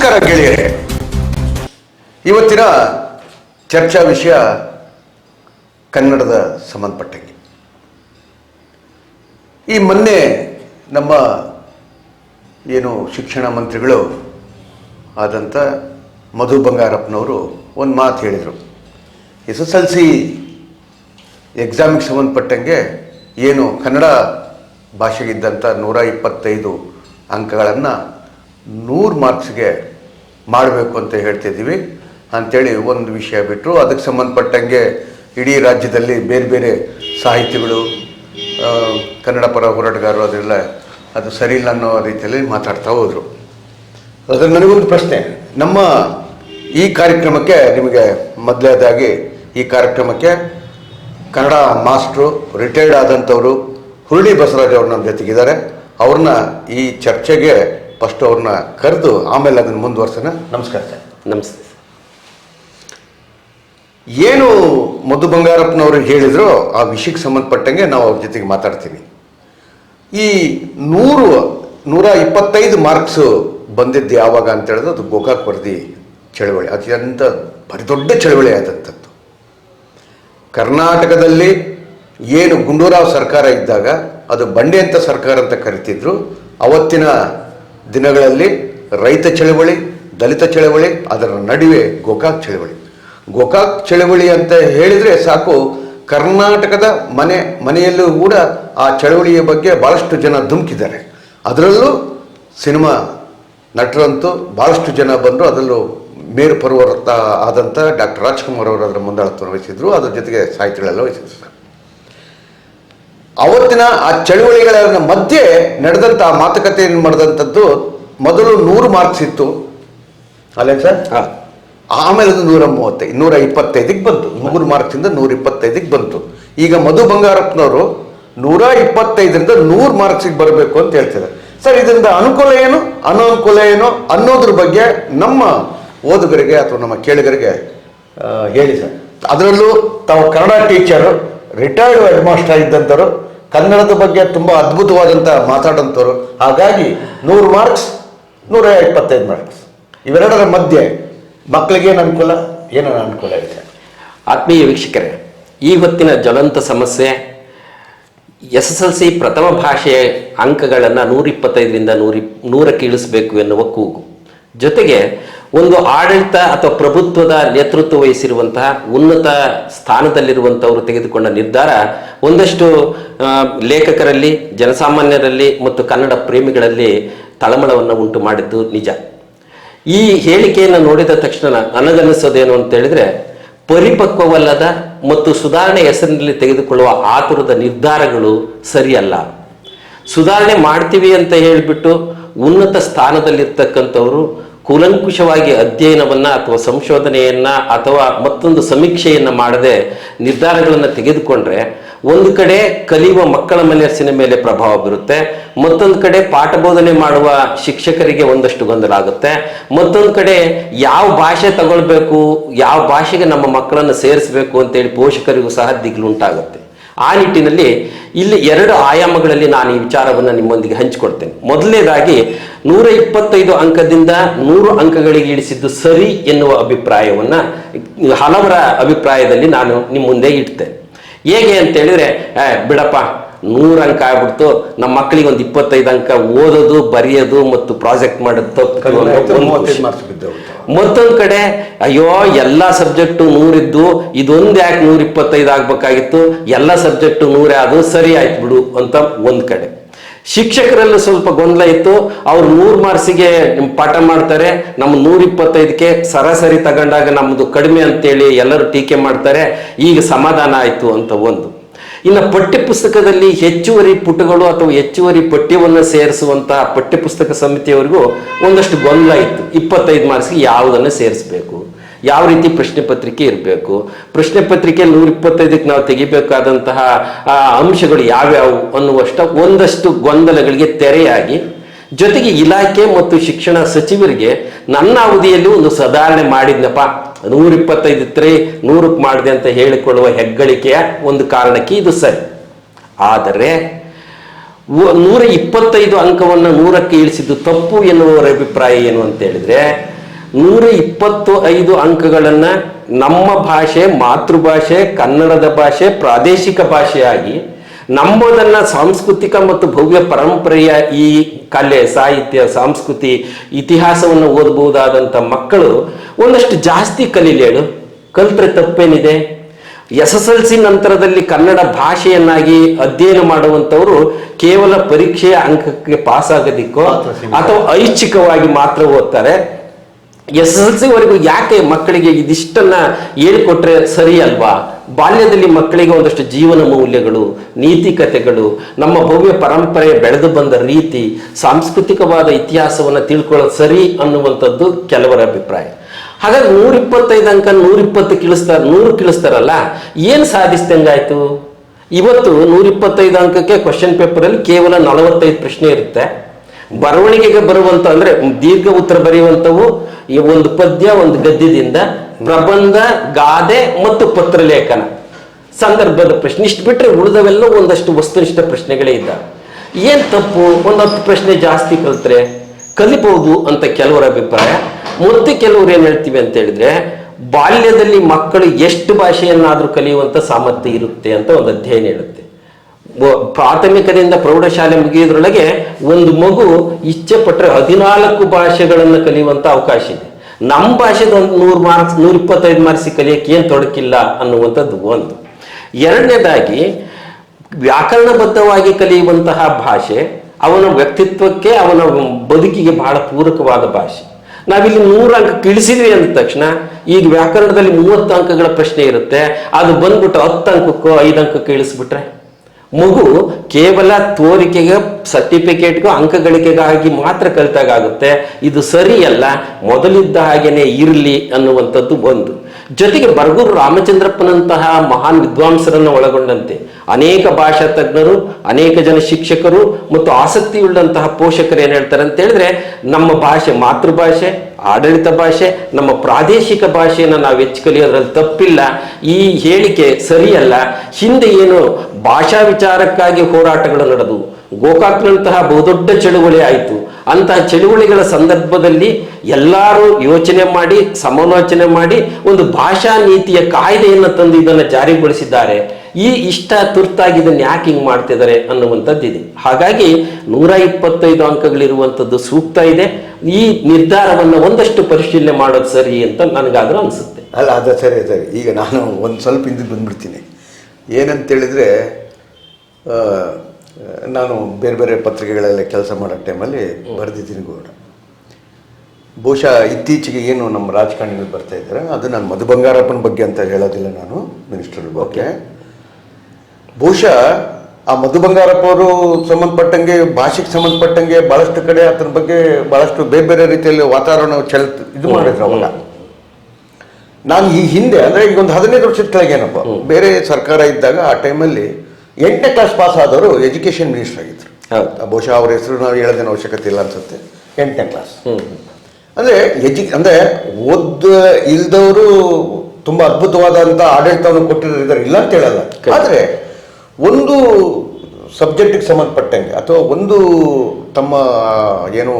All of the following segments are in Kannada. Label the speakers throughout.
Speaker 1: ನಮಸ್ಕಾರ ಗೆಳೆಯರೇ ಇವತ್ತಿನ ಚರ್ಚಾ ವಿಷಯ ಕನ್ನಡದ ಸಂಬಂಧಪಟ್ಟಂಗೆ. ಈ ಮೊನ್ನೆ ನಮ್ಮ ಏನು ಶಿಕ್ಷಣ ಮಂತ್ರಿಗಳು ಆದಂಥ ಮಧು ಬಂಗಾರಪ್ಪನವರು ಒಂದು ಮಾತು ಹೇಳಿದರು. ಎಸ್ ಎಸ್ ಎಲ್ ಸಿ ಎಕ್ಸಾಮಿಗೆ ಸಂಬಂಧಪಟ್ಟಂಗೆ ಏನು ಕನ್ನಡ ಭಾಷೆಗಿದ್ದಂಥ ನೂರ ಇಪ್ಪತ್ತೈದು ಅಂಕಗಳನ್ನು ನೂರು ಮಾರ್ಕ್ಸ್ಗೆ ಮಾಡಬೇಕು ಅಂತ ಹೇಳ್ತಿದ್ದೀವಿ. ಅಂಥೇಳಿ ಒಂದು ವಿಷಯ ಬಿಟ್ಟರು ಅದಕ್ಕೆ ಸಂಬಂಧಪಟ್ಟಂಗೆ ಇಡೀ ರಾಜ್ಯದಲ್ಲಿ ಬೇರೆ ಬೇರೆ ಸಾಹಿತಿಗಳು ಕನ್ನಡ ಪರ ಹೋರಾಟಗಾರರು ಅದೆಲ್ಲ ಅದು ಸರಿ ಇಲ್ಲ ಅನ್ನೋ ರೀತಿಯಲ್ಲಿ ಮಾತಾಡ್ತಾ ಹೋದರು. ಅದ್ರ ನನಗೊಂದು ಪ್ರಶ್ನೆ. ನಮ್ಮ ಈ ಕಾರ್ಯಕ್ರಮಕ್ಕೆ ನಿಮಗೆ ಮೊದಲನೇದಾಗಿ, ಈ ಕಾರ್ಯಕ್ರಮಕ್ಕೆ ಕನ್ನಡ ಮಾಸ್ಟ್ರು, ರಿಟೈರ್ಡ್ ಆದಂಥವರು ಹುರುಳಿ ಬಸವರಾಜ್ ಅವ್ರು ನಮ್ಮ ಜೊತೆಗಿದ್ದಾರೆ. ಅವ್ರನ್ನ ಈ ಚರ್ಚೆಗೆ ಫಸ್ಟ್ ಅವ್ರನ್ನ ಕರೆದು ಆಮೇಲೆ ಅದನ್ನು ಮುಂದುವರ್ಸೋಣ. ನಮಸ್ಕಾರ ಸರ್.
Speaker 2: ನಮಸ್ತೆ
Speaker 1: ಏನು ಮಧು ಬಂಗಾರಪ್ಪನವರು ಹೇಳಿದ್ರು ಆ ವಿಷಯಕ್ಕೆ ಸಂಬಂಧಪಟ್ಟಂಗೆ ನಾವು ಅವ್ರ ಜೊತೆಗೆ ಮಾತಾಡ್ತೀವಿ. ಈ ನೂರು ನೂರ ಇಪ್ಪತ್ತೈದು ಮಾರ್ಕ್ಸು ಬಂದಿದ್ದು ಯಾವಾಗ ಅಂತ ಹೇಳಿದ್ರೆ ಅದು ಗೋಕಾಕ್ ವರದಿ ಚಳವಳಿ ಅತ್ಯಂತ ಬರಿ ದೊಡ್ಡ ಚಳವಳಿ ಆದಂಥದ್ದು. ಕರ್ನಾಟಕದಲ್ಲಿ ಏನು ಗುಂಡೂರಾವ್ ಸರ್ಕಾರ ಇದ್ದಾಗ ಅದು ಬಂಡೆ ಅಂತ ಸರ್ಕಾರ ಅಂತ ಕರಿತಿದ್ರು ಅವತ್ತಿನ ದಿನಗಳಲ್ಲಿ ರೈತ ಚಳವಳಿ, ದಲಿತ ಚಳವಳಿ, ಅದರ ನಡುವೆ ಗೋಕಾಕ್ ಚಳವಳಿ. ಗೋಕಾಕ್ ಚಳವಳಿ ಅಂತ ಹೇಳಿದರೆ ಸಾಕು, ಕರ್ನಾಟಕದ ಮನೆ, ಮನೆಯಲ್ಲೂ ಕೂಡ ಆ ಚಳವಳಿಯ ಬಗ್ಗೆ ಭಾಳಷ್ಟು ಜನ ಧುಮುಕಿದ್ದಾರೆ. ಅದರಲ್ಲೂ ಸಿನಿಮಾ ನಟರಂತೂ ಭಾಳಷ್ಟು ಜನ ಬಂದರು ಅದರಲ್ಲೂ ಮೇರು ಪರ್ವತ ಆದಂಥ ಡಾಕ್ಟರ್ ರಾಜ್ಕುಮಾರ್ ಅವರು ಅದರ ಮುಂದಾಳತ್ವ ವಹಿಸಿದ್ರು, ಅದರ ಜೊತೆಗೆ ಸಾಹಿತಿಗಳೆಲ್ಲ ವಹಿಸಿದ್ರು ಅವತ್ತಿನ ಆ ಚಳುವಳಿಗಳ ಮಧ್ಯೆ ನಡೆದಂಥ ಮಾತುಕತೆಯನ್ನು ಮಾಡಿದಂಥದ್ದು ಮೊದಲು ನೂರು ಮಾರ್ಕ್ಸ್ ಇತ್ತು. ಅಲ್ಲೇ ಸರ್
Speaker 2: ಹಾಂ.
Speaker 1: ಆಮೇಲೆ ಅದು ನೂರ ಮೂವತ್ತೈದು ನೂರ ಇಪ್ಪತ್ತೈದಕ್ಕೆ ಬಂತು. ಮೂರು ಮಾರ್ಕ್ಸಿಂದ ನೂರ ಇಪ್ಪತ್ತೈದಕ್ಕೆ ಬಂತು. ಈಗ ಮಧು ಬಂಗಾರಪ್ಪನವರು ನೂರ ಇಪ್ಪತ್ತೈದರಿಂದ ನೂರು ಮಾರ್ಕ್ಸಿಗೆ ಬರಬೇಕು ಅಂತ ಹೇಳ್ತಾರೆ ಸರ್ ಇದರಿಂದ ಅನುಕೂಲ ಏನು? ಅನಾನುಕೂಲ ಏನು? ಅನ್ನೋದ್ರ ಬಗ್ಗೆ ನಮ್ಮ ಓದುಗರಿಗೆ ಅಥವಾ ನಮ್ಮ ಕೇಳುಗರಿಗೆ ಹೇಳಿ ಸರ್. ಅದರಲ್ಲೂ ತಾವು Kannada teacher retired head master ಕನ್ನಡದ ಬಗ್ಗೆ ತುಂಬ ಅದ್ಭುತವಾದಂಥ ಮಾತಾಡೋಂಥವ್ರು ಹಾಗಾಗಿ ನೂರು ಮಾರ್ಕ್ಸ್ ನೂರ ಇಪ್ಪತ್ತೈದು ಮಾರ್ಕ್ಸ್ ಇವೆರಡರ ಮಧ್ಯೆ ಮಕ್ಕಳಿಗೇನು ಅನುಕೂಲ? ಏನೇನು ಅನುಕೂಲ ಇದೆ?
Speaker 2: ಆತ್ಮೀಯ ವೀಕ್ಷಕರೇ, ಈ ಹೊತ್ತಿನ ಜ್ವಲಂತ ಸಮಸ್ಯೆ, ಎಸ್ ಎಸ್ ಎಲ್ ಸಿ ಪ್ರಥಮ ಭಾಷೆಯ ಅಂಕಗಳನ್ನು ನೂರಿಪ್ಪತ್ತೈದರಿಂದ ನೂರಿ, ನೂರಕ್ಕೆ ಇಳಿಸಬೇಕು ಎನ್ನುವ ಕೂಗು. ಜೊತೆಗೆ ಒಂದು ಆಡಳಿತ ಅಥವಾ ಪ್ರಭುತ್ವದ ನೇತೃತ್ವ ವಹಿಸಿರುವಂತಹ ಉನ್ನತ ಸ್ಥಾನದಲ್ಲಿರುವಂಥವರು ತೆಗೆದುಕೊಂಡ ನಿರ್ಧಾರ ಒಂದಷ್ಟು ಲೇಖಕರಲ್ಲಿ, ಜನಸಾಮಾನ್ಯರಲ್ಲಿ ಮತ್ತು ಕನ್ನಡ ಪ್ರೇಮಿಗಳಲ್ಲಿ ತಳಮಳವನ್ನು ಉಂಟು ಮಾಡಿದ್ದು ನಿಜ. ಈ ಹೇಳಿಕೆಯನ್ನು ನೋಡಿದ ತಕ್ಷಣ ನನಗನ್ನಿಸೋದೇನು ಅಂತ ಹೇಳಿದ್ರೆ, ಪರಿಪಕ್ವವಲ್ಲದ ಮತ್ತು ಸುಧಾರಣೆ ಹೆಸರಿನಲ್ಲಿ ತೆಗೆದುಕೊಳ್ಳುವ ಆತುರದ ನಿರ್ಧಾರಗಳು ಸರಿಯಲ್ಲ. ಸುಧಾರಣೆ ಮಾಡ್ತೀವಿ ಅಂತ ಹೇಳಿಬಿಟ್ಟು ಉನ್ನತ ಸ್ಥಾನದಲ್ಲಿರ್ತಕ್ಕಂಥವರು ಕೂಲಂಕುಷವಾಗಿ ಅಧ್ಯಯನವನ್ನ ಅಥವಾ ಸಂಶೋಧನೆಯನ್ನ ಅಥವಾ ಮತ್ತೊಂದು ಸಮೀಕ್ಷೆಯನ್ನ ಮಾಡದೆ ನಿರ್ಧಾರಗಳನ್ನು ತೆಗೆದುಕೊಂಡ್ರೆ ಒಂದು ಕಡೆ ಕಲಿಯುವ ಮಕ್ಕಳ ಮನಸ್ಸಿನ ಮೇಲೆ ಪ್ರಭಾವ ಬೀರುತ್ತೆ, ಮತ್ತೊಂದು ಕಡೆ ಪಾಠ ಬೋಧನೆ ಮಾಡುವ ಶಿಕ್ಷಕರಿಗೆ ಒಂದಷ್ಟು ಗೊಂದಲ ಆಗುತ್ತೆ, ಮತ್ತೊಂದು ಕಡೆ ಯಾವ ಭಾಷೆ ತಗೊಳ್ಬೇಕು, ಯಾವ ಭಾಷೆಗೆ ನಮ್ಮ ಮಕ್ಕಳನ್ನು ಸೇರಿಸಬೇಕು ಅಂತೇಳಿ ಪೋಷಕರಿಗೂ ಸಹ ದಿಗ್ಲುಂಟಾಗುತ್ತೆ ಆ ನಿಟ್ಟಿನಲ್ಲಿ ಇಲ್ಲಿ ಎರಡು ಆಯಾಮಗಳಲ್ಲಿ ನಾನು ಈ ವಿಚಾರವನ್ನು ನಿಮ್ಮೊಂದಿಗೆ ಹಂಚಿಕೊಡ್ತೇನೆ ಮೊದಲನೇದಾಗಿ ನೂರ ಇಪ್ಪತ್ತೈದು ಅಂಕದಿಂದ ನೂರು ಅಂಕಗಳಿಗೆ ಇಳಿಸಿದ್ದು ಸರಿ ಎನ್ನುವ ಅಭಿಪ್ರಾಯವನ್ನ ಹಲವರ ಅಭಿಪ್ರಾಯದಲ್ಲಿ ನಾನು ನಿಮ್ಮ ಮುಂದೆ ಇಡ್ತೆ ಹೇಗೆ ಅಂತ ಹೇಳಿದ್ರೆ ಬಿಡಪ್ಪ ನೂರು ಅಂಕ ಆಗ್ಬಿಡ್ತು. ನಮ್ಮ ಮಕ್ಕಳಿಗೆ ಒಂದು ಇಪ್ಪತ್ತೈದು ಅಂಕ ಓದೋದು ಬರೆಯೋದು ಮತ್ತು ಪ್ರಾಜೆಕ್ಟ್ ಮಾಡೋದು ತಪ್ಪು. ಮತ್ತೊಂದ್ ಕಡೆ ಅಯ್ಯೋ ಎಲ್ಲ ಸಬ್ಜೆಕ್ಟು ನೂರಿದ್ದು ಇದೊಂದು ಯಾಕೆ ನೂರ ಇಪ್ಪತ್ತೈದು ಆಗ್ಬೇಕಾಗಿತ್ತು? ಎಲ್ಲ ಸಬ್ಜೆಕ್ಟು ನೂರೇ ಅದು ಸರಿ ಆಯ್ತು ಬಿಡು ಅಂತ ಒಂದು ಕಡೆ. ಶಿಕ್ಷಕರಲ್ಲೂ ಸ್ವಲ್ಪ ಗೊಂದಲ ಇತ್ತು. ಅವ್ರು ನೂರು ಮಾರ್ಕ್ಸಿಗೆ ಪಾಠ ಮಾಡ್ತಾರೆ. ನಮ್ಮ ನೂರ ಇಪ್ಪತ್ತೈದಕ್ಕೆ ಸರಾಸರಿ ತಗೊಂಡಾಗ ನಮ್ಮದು ಕಡಿಮೆ ಅಂತೇಳಿ ಎಲ್ಲರೂ ಟೀಕೆ ಮಾಡ್ತಾರೆ. ಈಗ ಸಮಾಧಾನ ಆಯಿತು ಅಂತ ಒಂದು. ಇನ್ನು ಪಠ್ಯಪುಸ್ತಕದಲ್ಲಿ ಹೆಚ್ಚುವರಿ ಪುಟಗಳು ಅಥವಾ ಹೆಚ್ಚುವರಿ ಪಠ್ಯವನ್ನು ಸೇರಿಸುವಂತಹ ಪಠ್ಯಪುಸ್ತಕ ಸಮಿತಿಯವರಿಗೂ ಒಂದಷ್ಟು ಗೊಂದಲ ಇತ್ತು. ಇಪ್ಪತ್ತೈದು ಮಾರ್ಕ್ಸ್ಗೆ ಯಾವುದನ್ನು ಸೇರಿಸಬೇಕು? ಯಾವ ರೀತಿ ಪ್ರಶ್ನೆ ಪತ್ರಿಕೆ ಇರಬೇಕು? ಪ್ರಶ್ನೆ ಪತ್ರಿಕೆ ನೂರ ಇಪ್ಪತ್ತೈದಕ್ಕೆ ನಾವು ತೆಗಿಬೇಕಾದಂತಹ ಅಂಶಗಳು ಯಾವ್ಯಾವು ಅನ್ನುವಷ್ಟು ಒಂದಷ್ಟು ಗೊಂದಲಗಳಿಗೆ ತೆರೆಯಾಗಿ, ಜೊತೆಗೆ ಇಲಾಖೆ ಮತ್ತು ಶಿಕ್ಷಣ ಸಚಿವರಿಗೆ ನನ್ನ ಅವಧಿಯಲ್ಲಿ ಒಂದು ಸುಧಾರಣೆ ಮಾಡಿದ್ನಪ್ಪ. ನೂರ ಇಪ್ಪತ್ತೈದು ಇತ್ತರೆ ನೂರಕ್ಕೆ ಮಾಡಿದೆ ಅಂತ ಹೇಳಿಕೊಳ್ಳುವ ಹೆಗ್ಗಳಿಕೆಯ ಒಂದು ಕಾರಣಕ್ಕೆ ಇದು ಸರಿ. ಆದರೆ ನೂರ ಇಪ್ಪತ್ತೈದು ಅಂಕವನ್ನು ನೂರಕ್ಕೆ ಇಳಿಸಿದ್ದು ತಪ್ಪು ಎನ್ನುವವರ ಅಭಿಪ್ರಾಯ ಏನು ಅಂತ ಹೇಳಿದ್ರೆ ನೂರ ಇಪ್ಪತ್ತು ಐದು ಅಂಕಗಳನ್ನ ನಮ್ಮ ಭಾಷೆ ಮಾತೃಭಾಷೆ ಕನ್ನಡದ ಭಾಷೆ ಪ್ರಾದೇಶಿಕ ಭಾಷೆಯಾಗಿ ನಮ್ಮದನ್ನ ಸಾಂಸ್ಕೃತಿಕ ಮತ್ತು ಭವ್ಯ ಪರಂಪರೆಯ ಈ ಕಲೆ ಸಾಹಿತ್ಯ ಸಂಸ್ಕೃತಿ ಇತಿಹಾಸವನ್ನು ಓದಬಹುದಾದಂಥ ಮಕ್ಕಳು ಒಂದಷ್ಟು ಜಾಸ್ತಿ ಕಲೀಲಿ ಹೇಳು. ಕಲ್ತ್ರೆ ತಪ್ಪೇನಿದೆ? ಎಸ್ ಎಸ್ ಎಲ್ ಸಿ ನಂತರದಲ್ಲಿ ಕನ್ನಡ ಭಾಷೆಯನ್ನಾಗಿ ಅಧ್ಯಯನ ಮಾಡುವಂಥವರು ಕೇವಲ ಪರೀಕ್ಷೆಯ ಅಂಕಕ್ಕೆ ಪಾಸ್ ಆಗೋದಿಕ್ಕೋ ಅಥವಾ ಐಚ್ಛಿಕವಾಗಿ ಮಾತ್ರ ಓದ್ತಾರೆ. ಎಸ್ ಎಸ್ ಎಲ್ ಸಿ ವರೆಗೂ ಯಾಕೆ ಮಕ್ಕಳಿಗೆ ಇದಿಷ್ಟನ್ನ ಹೇಳಿಕೊಟ್ರೆ ಸರಿ ಅಲ್ವಾ? ಬಾಲ್ಯದಲ್ಲಿ ಮಕ್ಕಳಿಗೆ ಒಂದಷ್ಟು ಜೀವನ ಮೌಲ್ಯಗಳು ನೀತಿಕತೆಗಳು ನಮ್ಮ ಭವ್ಯ ಪರಂಪರೆ ಬೆಳೆದು ಬಂದ ರೀತಿ ಸಾಂಸ್ಕೃತಿಕವಾದ ಇತಿಹಾಸವನ್ನು ತಿಳ್ಕೊಳ್ಳೋದು ಸರಿ ಅನ್ನುವಂಥದ್ದು ಕೆಲವರ ಅಭಿಪ್ರಾಯ. ಹಾಗಾಗಿ ನೂರಿಪ್ಪತ್ತೈದು ಅಂಕ ನೂರ ಇಪ್ಪತ್ತು ಕಿಳಿಸ್ತಾರ ನೂರು ಕಿಳಿಸ್ತಾರಲ್ಲ? ಏನು ಸಾಧಿಸ್ದಂಗಾಯ್ತು? ಇವತ್ತು ನೂರಿಪ್ಪತ್ತೈದು ಅಂಕಕ್ಕೆ ಕ್ವಶನ್ ಪೇಪರಲ್ಲಿ ಕೇವಲ ನಲವತ್ತೈದು ಪ್ರಶ್ನೆ ಇರುತ್ತೆ. ಬರವಣಿಗೆಗೆ ಬರುವಂತ ಅಂದ್ರೆ ದೀರ್ಘ ಉತ್ತರ ಬರೆಯುವಂತವು ಈ ಒಂದು ಪದ್ಯ, ಒಂದು ಗದ್ಯದಿಂದ ಪ್ರಬಂಧ, ಗಾದೆ ಮತ್ತು ಪತ್ರಲೇಖನ ಸಂದರ್ಭದ ಪ್ರಶ್ನೆ. ಇಷ್ಟು ಬಿಟ್ಟರೆ ಉಳಿದವೆಲ್ಲ ಒಂದಷ್ಟು ವಸ್ತುನಿಷ್ಠ ಪ್ರಶ್ನೆಗಳೇ ಇದ್ದಾವೆ ಏನ್ ತಪ್ಪು? ಒಂದು ಹತ್ತು ಪ್ರಶ್ನೆ ಜಾಸ್ತಿ ಕಲ್ತ್ರೆ ಕಲಿಬಹುದು ಅಂತ ಕೆಲವರ ಅಭಿಪ್ರಾಯ. ಮತ್ತೆ ಕೆಲವರು ಏನ್ ಹೇಳ್ತೀವಿ ಅಂತ ಹೇಳಿದ್ರೆ, ಬಾಲ್ಯದಲ್ಲಿ ಮಕ್ಕಳು ಎಷ್ಟು ಭಾಷೆಯನ್ನಾದ್ರೂ ಕಲಿಯುವಂತ ಸಾಮರ್ಥ್ಯ ಇರುತ್ತೆ ಅಂತ ಒಂದು ಅಧ್ಯಯನ ಹೇಳುತ್ತೆ. ಪ್ರಾಥಮಿಕದಿಂದ ಪ್ರೌಢಶಾಲೆ ಮುಗಿಯೋದ್ರೊಳಗೆ ಒಂದು ಮಗು ಇಚ್ಛೆ ಪಟ್ಟರೆ ಹದಿನಾಲ್ಕು ಭಾಷೆಗಳನ್ನು ಕಲಿಯುವಂತ ಅವಕಾಶ ಇದೆ. ನಮ್ಮ ಭಾಷೆದ ಒಂದು ನೂರು ಮಾರ್ಕ್ಸ್, ನೂರ ಇಪ್ಪತ್ತೈದು ಮಾರ್ಕ್ಸ್ ಕಲಿಯಕ್ಕೆ ಏನು ತೊಡಕಿಲ್ಲ ಅನ್ನುವಂಥದ್ದು ಒಂದು. ಎರಡನೇದಾಗಿ, ವ್ಯಾಕರಣಬದ್ಧವಾಗಿ ಕಲಿಯುವಂತಹ ಭಾಷೆ ಅವನ ವ್ಯಕ್ತಿತ್ವಕ್ಕೆ ಅವನ ಬದುಕಿಗೆ ಬಹಳ ಪೂರಕವಾದ ಭಾಷೆ. ನಾವಿಲ್ಲಿ ನೂರು ಅಂಕ ತಿಳಿಸಿದ್ವಿ ಅಂದ ತಕ್ಷಣ, ಈಗ ವ್ಯಾಕರಣದಲ್ಲಿ ಮೂವತ್ತು ಅಂಕಗಳ ಪ್ರಶ್ನೆ ಇರುತ್ತೆ. ಅದು ಬಂದ್ಬಿಟ್ಟು ಹತ್ತು ಅಂಕಕ್ಕೋ ಐದು ಅಂಕಕ್ಕೆ ಇಳಿಸ್ಬಿಟ್ರೆ ಮಗು ಕೇವಲ ತೋರಿಕೆಗೆ ಸರ್ಟಿಫಿಕೇಟ್ಗೂ ಅಂಕಗಳಿಕೆಗಾಗಿ ಮಾತ್ರ ಕಲಿತಾಗುತ್ತೆ ಇದು ಸರಿಯಲ್ಲ, ಮೊದಲಿದ್ದ ಹಾಗೇನೆ ಇರಲಿ ಅನ್ನುವಂಥದ್ದು ಒಂದು. ಜೊತೆಗೆ ಬರಗೂರು ರಾಮಚಂದ್ರಪ್ಪನಂತಹ ಮಹಾನ್ ವಿದ್ವಾಂಸರನ್ನು ಒಳಗೊಂಡಂತೆ. ಅನೇಕ ಭಾಷಾ ತಜ್ಞರು, ಅನೇಕ ಜನ ಶಿಕ್ಷಕರು ಮತ್ತು ಆಸಕ್ತಿಯುಳ್ಳಂತಹ ಪೋಷಕರು ಏನ್ ಹೇಳ್ತಾರೆ ಅಂತ ಹೇಳಿದ್ರೆ, ನಮ್ಮ ಭಾಷೆ ಮಾತೃಭಾಷೆ ಆಡಳಿತ ಭಾಷೆ, ನಮ್ಮ ಪ್ರಾದೇಶಿಕ ಭಾಷೆಯನ್ನು ನಾವು ಹೆಚ್ಚು ಕಲಿಯೋದ್ರಲ್ಲಿ ತಪ್ಪಿಲ್ಲ. ಈ ಹೇಳಿಕೆ ಸರಿಯಲ್ಲ. ಹಿಂದೆ ಏನು ಭಾಷಾ ವಿಚಾರಕ್ಕಾಗಿ ಹೋರಾಟಗಳು ನಡೆದು, ಗೋಕಾಕ್ನಂತಹ ಬಹುದೊಡ್ಡ ಚಳುವಳಿ ಆಯಿತು. ಅಂತಹ ಚಳುವಳಿಗಳ ಸಂದರ್ಭದಲ್ಲಿ ಎಲ್ಲರೂ ಯೋಚನೆ ಮಾಡಿ, ಸಮಾಲೋಚನೆ ಮಾಡಿ ಒಂದು ಭಾಷಾ ನೀತಿಯ ಕಾಯ್ದೆಯನ್ನು ತಂದು ಇದನ್ನು ಜಾರಿಗೊಳಿಸಿದ್ದಾರೆ. ಈ ಇಷ್ಟ ತುರ್ತಾಗಿ ಇದನ್ನು ಯಾಕೆ ಹಿಂಗೆ ಮಾಡ್ತಿದ್ದಾರೆ ಅನ್ನುವಂಥದ್ದು ಇದೆ ಹಾಗಾಗಿ ನೂರ ಇಪ್ಪತ್ತೈದು ಅಂಕಗಳಿರುವಂಥದ್ದು ಸೂಕ್ತ ಇದೆ. ಈ ನಿರ್ಧಾರವನ್ನು ಒಂದಷ್ಟು ಪರಿಶೀಲನೆ ಮಾಡೋದು ಸರಿ ಅಂತ ನನಗಾದ್ರೂ ಅನಿಸುತ್ತೆ.
Speaker 1: ಅಲ್ಲ ಅದು ಸರಿ ಸರಿ. ಈಗ ನಾನು ಒಂದು ಸ್ವಲ್ಪ ಹಿಂದೆ ಬಂದ್ಬಿಡ್ತೀನಿ. ಏನಂತೇಳಿದರೆ ನಾನು ಬೇರೆ ಬೇರೆ ಪತ್ರಿಕೆಗಳೆಲ್ಲ ಕೆಲಸ ಮಾಡೋ ಟೈಮಲ್ಲಿ ಬರೆದಿದ್ದೀನಿ ಕೂಡ. ಬಹುಶಃ ಇತ್ತೀಚೆಗೆ ಏನು ನಮ್ಮ ರಾಜಕಾರಣಿಗಳು ಬರ್ತಾ ಇದ್ದಾರೆ ಅದು ನಾನು ಮಧು ಬಂಗಾರಪ್ಪನ ಬಗ್ಗೆ ಅಂತ ಹೇಳೋದಿಲ್ಲ ನಾನು ಮಿನಿಸ್ಟರ್ ಬಗ್ಗೆ. ಬಹುಶಃ ಆ ಮಧು ಬಂಗಾರಪ್ಪ ಅವರು ಸಂಬಂಧಪಟ್ಟಂಗೆ ಭಾಷೆಗೆ ಸಂಬಂಧಪಟ್ಟಂಗೆ ಬಹಳಷ್ಟು ಕಡೆ ಅದರ ಬಗ್ಗೆ ಭಾಳಷ್ಟು ಬೇರೆ ಬೇರೆ ರೀತಿಯಲ್ಲಿ ವಾತಾವರಣ ಚೆಲ್ ಇದು ಮಾಡಿದ್ರು ಅವಾಗ. ನಾನು ಈ ಹಿಂದೆ ಅಂದ್ರೆ ಈಗ ಒಂದು ಹದಿನೈದು ವರ್ಷದ ಕೆಳಗೇನಪ್ಪ ಬೇರೆ ಸರ್ಕಾರ ಇದ್ದಾಗ ಆ ಟೈಮಲ್ಲಿ ಎಂಟನೇ ಕ್ಲಾಸ್ ಪಾಸ್ ಆದವರು ಎಜುಕೇಶನ್ ಮಿನಿಸ್ಟರ್ ಆಗಿದ್ರು. ಬಹುಶಃ ಅವ್ರ ಹೆಸರು ನಾವು ಹೇಳೋದೇನು ಅವಶ್ಯಕತೆ ಇಲ್ಲ ಅನ್ಸುತ್ತೆ ಎಂಟನೇ ಕ್ಲಾಸ್. ಅಂದ್ರೆ ಎಜು ಅಂದ್ರೆ ಓದ್ ಇಲ್ದವರು ತುಂಬಾ ಅದ್ಭುತವಾದಂತ ಆಡಳಿತವನ್ನು ಕೊಟ್ಟಿರೋ ಇಲ್ಲ ಅಂತ ಹೇಳಲ್ಲ. ಆದ್ರೆ ಒಂದು ಸಬ್ಜೆಕ್ಟ್ಗೆ ಸಂಬಂಧಪಟ್ಟಂಗೆ ಅಥವಾ ಒಂದು ತಮ್ಮ ಏನು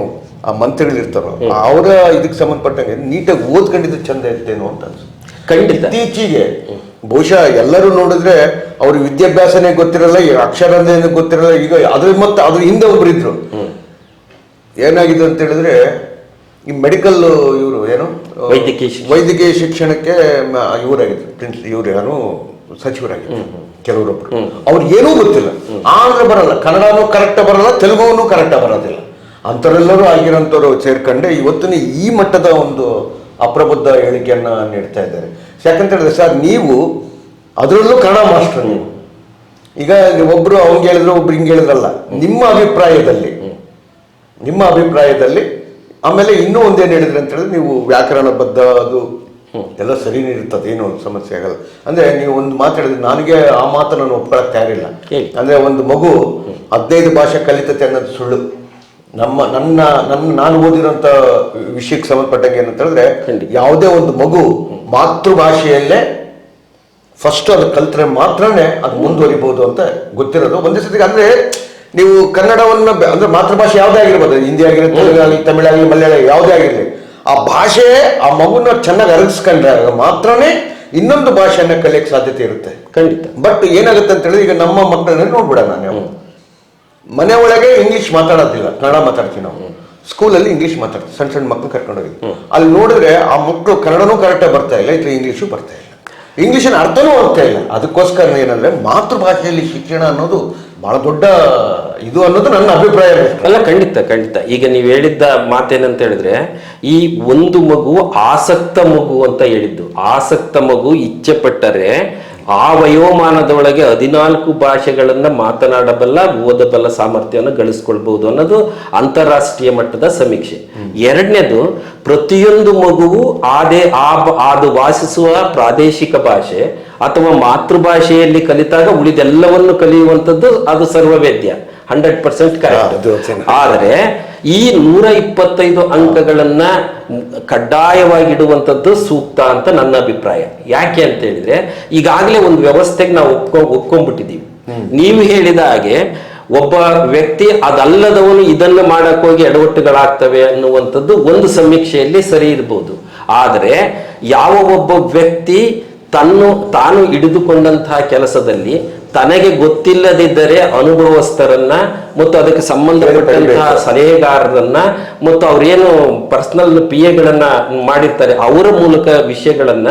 Speaker 1: ಆ ಮಂತ್ರಿಗಳಿರ್ತಾರೋ ಅವರ ಇದಕ್ಕೆ ಸಂಬಂಧಪಟ್ಟಂಗೆ ನೀಟಾಗಿ ಓದ್ಕೊಂಡಿದ್ದು ಚಂದ ಇರ್ತೇನೋ ಅಂತ ಅನ್ಸುತ್ತೆ.
Speaker 2: ಖಂಡಿತ.
Speaker 1: ಇತ್ತೀಚೆಗೆ ಬಹುಶಃ ಎಲ್ಲರೂ ನೋಡಿದ್ರೆ ಅವ್ರ ವಿದ್ಯಾಭ್ಯಾಸನೇ ಗೊತ್ತಿರಲ್ಲ ಈ ಅಕ್ಷರ ಅಂದ್ರೆ ಗೊತ್ತಿರಲ್ಲ ಈಗ ಅದ್ರ ಮತ್ತೆ ಅದ್ರ ಹಿಂದೆ ಒಬ್ರು ಇದ್ರು. ಏನಾಗಿದೆ ಅಂತ ಹೇಳಿದ್ರೆ ಈ ಮೆಡಿಕಲ್ ಇವರು ಏನು
Speaker 2: ವೈದ್ಯಕೀಯ
Speaker 1: ವೈದ್ಯಕೀಯ ಶಿಕ್ಷಣಕ್ಕೆ ಇವರಾಗಿದ್ರು ಪ್ರಿನ್ಸ್ ಇವರು ಯಾರು ಸಚಿವರಾಗಿದ್ರು. ಕೆಲವರೊಬ್ರು ಅವ್ರಿಗೆ ಏನೂ ಗೊತ್ತಿಲ್ಲ. ಆಂಧ್ರ ಬರಲ್ಲ. ಕನ್ನಡನೂ ಕರೆಕ್ಟ್ ಬರಲ್ಲ ತೆಲುಗುನೂ ಕರೆಕ್ಟ್ ಬರೋದಿಲ್ಲ. ಅಂಥವರೆಲ್ಲರೂ ಆಗಿರೋಂಥವ್ರು ಸೇರ್ಕೊಂಡೆ ಇವತ್ತಿನ ಈ ಮಟ್ಟದ ಒಂದು ಅಪ್ರಬುದ್ಧ ಹೇಳಿಕೆಯನ್ನ ನೀಡ್ತಾ ಇದ್ದಾರೆ. ಯಾಕಂತ ಹೇಳಿದ್ರೆ ಸರ್ ನೀವು ಅದರಲ್ಲೂ ಕನ್ನಡ ಮಾಸ್ಟರ್ ನೀವು. ಈಗ ಒಬ್ರು ಅವ್ನಿಗೆ ಹೇಳಿದ್ರು ಒಬ್ರು ಹಿಂಗೆ ಹೇಳಿದ್ರಲ್ಲ. ನಿಮ್ಮ ಅಭಿಪ್ರಾಯದಲ್ಲಿ ನಿಮ್ಮ ಅಭಿಪ್ರಾಯದಲ್ಲಿ ಆಮೇಲೆ ಇನ್ನೂ ಒಂದೇನು ಹೇಳಿದ್ರೆ ಅಂತ ಹೇಳಿದ್ರೆ ನೀವು ವ್ಯಾಕರಣಬದ್ಧ ಅದು ಎಲ್ಲ ಸರಿನೇ ಇರ್ತದೆ ಏನು ಸಮಸ್ಯೆ ಆಗಲ್ಲ. ಅಂದ್ರೆ ನೀವು ಒಂದು ಮಾತಾಡಿದ್ರೆ ನನಗೆ ಆ ಮಾತು ನಾನು ಒಪ್ಕೊಳಕ್ ತಯಾರಿಲ್ಲ. ಅಂದ್ರೆ ಒಂದು ಮಗು ಹದಿನೈದು ಭಾಷೆ ಕಲಿತತೆ ಅನ್ನೋದು ಸುಳ್ಳು. ನಮ್ಮ ನನ್ನ ನನ್ನ ನಾನು ಓದಿರೋಂಥ ವಿಷಯಕ್ಕೆ ಸಂಬಂಧಪಟ್ಟಂಗೆ ಏನಂತ ಹೇಳಿದ್ರೆ ಯಾವುದೇ ಒಂದು ಮಗು ಮಾತೃಭಾಷೆಯಲ್ಲೇ ಫಸ್ಟ್ ಅದು ಕಲ್ತ್ರೆ ಮಾತ್ರನೇ ಅದು ಮುಂದುವರಿಬಹುದು ಅಂತ ಗೊತ್ತಿರೋದು. ಒಂದೇ ಸತಿಗೆ ಅಂದ್ರೆ ನೀವು ಕನ್ನಡವನ್ನ ಅಂದ್ರೆ ಮಾತೃಭಾಷೆ ಯಾವುದೇ ಆಗಿರ್ಬೋದು ಹಿಂದಿ ಆಗಿರಲಿ ತೆಲುಗು ಆಗಲಿ ತಮಿಳಾಗಲಿ ಮಲಯಾಳ ಯಾವುದೇ ಆಗಿರಲಿ. ಆ ಭಾಷೆ ಆ ಮಗುನ ಚೆನ್ನಾಗಿ ಅರಗಿಸ್ಕೊಂಡಾಗ ಮಾತ್ರನೇ ಇನ್ನೊಂದು ಭಾಷೆಯನ್ನು ಕಲಿಯಕ್ಕೆ ಸಾಧ್ಯತೆ ಇರುತ್ತೆ.
Speaker 2: ಖಂಡಿತ.
Speaker 1: ಬಟ್ ಏನಾಗುತ್ತೆ ಅಂತ ಹೇಳಿದ್ರೆ ಈಗ ನಮ್ಮ ಮಕ್ಕಳನ್ನ ನೋಡ್ಬಿಡೋಣ ನಾವು ಮನೆ ಒಳಗೆ ಇಂಗ್ಲಿಷ್ ಮಾತಾಡೋದಿಲ್ಲ. ಕನ್ನಡ ಮಾತಾಡ್ತೀವಿ ನಾವು. ಸ್ಕೂಲಲ್ಲಿ ಇಂಗ್ಲಿಷ್ ಮಾತಾಡ್ತೀವಿ ಸಣ್ಣ ಸಣ್ಣ ಮಕ್ಕಳು ಕರ್ಕೊಂಡೋಗಿ ಅಲ್ಲಿ ನೋಡಿದ್ರೆ ಆ ಮಕ್ಕಳು ಕನ್ನಡನೂ ಕರೆಕ್ಟಾಗಿ ಬರ್ತಾ ಇಲ್ಲ ಇಲ್ಲ ಇಂಗ್ಲೀಷು ಬರ್ತಾ ಇಲ್ಲ. ಇಂಗ್ಲೀಷಿನ ಅರ್ಥನೂ ಆಗ್ತಾ ಇಲ್ಲ. ಅದಕ್ಕೋಸ್ಕರ ಏನಂದ್ರೆ ಮಾತೃಭಾಷೆಯಲ್ಲಿ ಶಿಕ್ಷಣ ಅನ್ನೋದು ಬಹಳ ದೊಡ್ಡ ಇದು ಅನ್ನೋದು ನನ್ನ ಅಭಿಪ್ರಾಯ
Speaker 2: ಅಲ್ಲ, ಖಂಡಿತ ಖಂಡಿತ. ಈಗ ನೀವು ಹೇಳಿದ್ದ ಮಾತೇನಂತ ಹೇಳಿದ್ರೆ, ಈ ಒಂದು ಮಗು ಆಸಕ್ತ ಮಗು ಅಂತ ಹೇಳಿದ್ದು. ಆಸಕ್ತ ಮಗು ಇಚ್ಛೆ ಪಟ್ಟರೆ ಆ ವಯೋಮಾನದೊಳಗೆ ಹದಿನಾಲ್ಕು ಭಾಷೆಗಳನ್ನ ಮಾತನಾಡಬಲ್ಲ ಓದಬಲ್ಲ ಸಾಮರ್ಥ್ಯವನ್ನು ಗಳಿಸ್ಕೊಳ್ಬಹುದು ಅನ್ನೋದು ಅಂತಾರಾಷ್ಟ್ರೀಯ ಮಟ್ಟದ ಸಮೀಕ್ಷೆ. ಎರಡನೇದು ಪ್ರತಿಯೊಂದು ಮಗುವು ಆದೇ ಆ ಅದು ವಾಸಿಸುವ ಪ್ರಾದೇಶಿಕ ಭಾಷೆ ಅಥವಾ ಮಾತೃಭಾಷೆಯಲ್ಲಿ ಕಲಿತಾಗ ಉಳಿದೆಲ್ಲವನ್ನು ಕಲಿಯುವಂಥದ್ದು ಅದು ಸರ್ವವೇದ್ಯ. Hundred percent
Speaker 1: correct.
Speaker 2: ಆದರೆ ಈ ನೂರ ಇಪ್ಪತ್ತೈದು ಅಂಕಗಳನ್ನ ಕಡ್ಡಾಯವಾಗಿ ಇಡುವಂಥದ್ದು ಸೂಕ್ತ ಅಂತ ನನ್ನ ಅಭಿಪ್ರಾಯ. ಯಾಕೆ ಅಂತ ಹೇಳಿದ್ರೆ ಈಗಾಗಲೇ ಒಂದು ವ್ಯವಸ್ಥೆಗೆ ನಾವು ಒಪ್ಕೊ ಒಪ್ಕೊಂಡ್ಬಿಟ್ಟಿದ್ದೀವಿ. ನೀವು ಹೇಳಿದ ಹಾಗೆ ಒಬ್ಬ ವ್ಯಕ್ತಿ ಅದಲ್ಲದವನು ಇದನ್ನು ಮಾಡಕ್ ಹೋಗಿ ಎಡವಟ್ಟುಗಳಾಗ್ತವೆ ಅನ್ನುವಂಥದ್ದು ಒಂದು ಸಮೀಕ್ಷೆಯಲ್ಲಿ ಸರಿ ಇರಬಹುದು ಆದರೆ ಯಾವ ಒಬ್ಬ ವ್ಯಕ್ತಿ ತನ್ನು ತಾನು ಹಿಡಿದುಕೊಂಡಂತಹ ಕೆಲಸದಲ್ಲಿ ತನಗೆ ಗೊತ್ತಿಲ್ಲದಿದ್ದರೆ ಅನುಭವಸ್ಥರನ್ನ ಮತ್ತು ಅದಕ್ಕೆ ಸಂಬಂಧಪಟ್ಟಂತಹ ಸಲಹೆಗಾರರನ್ನ ಮತ್ತು ಅವ್ರೇನು ಪರ್ಸನಲ್ ಪಿ ಎಗಳನ್ನ ಮಾಡಿರ್ತಾರೆ ಅವರ ಮೂಲಕ ವಿಷಯಗಳನ್ನ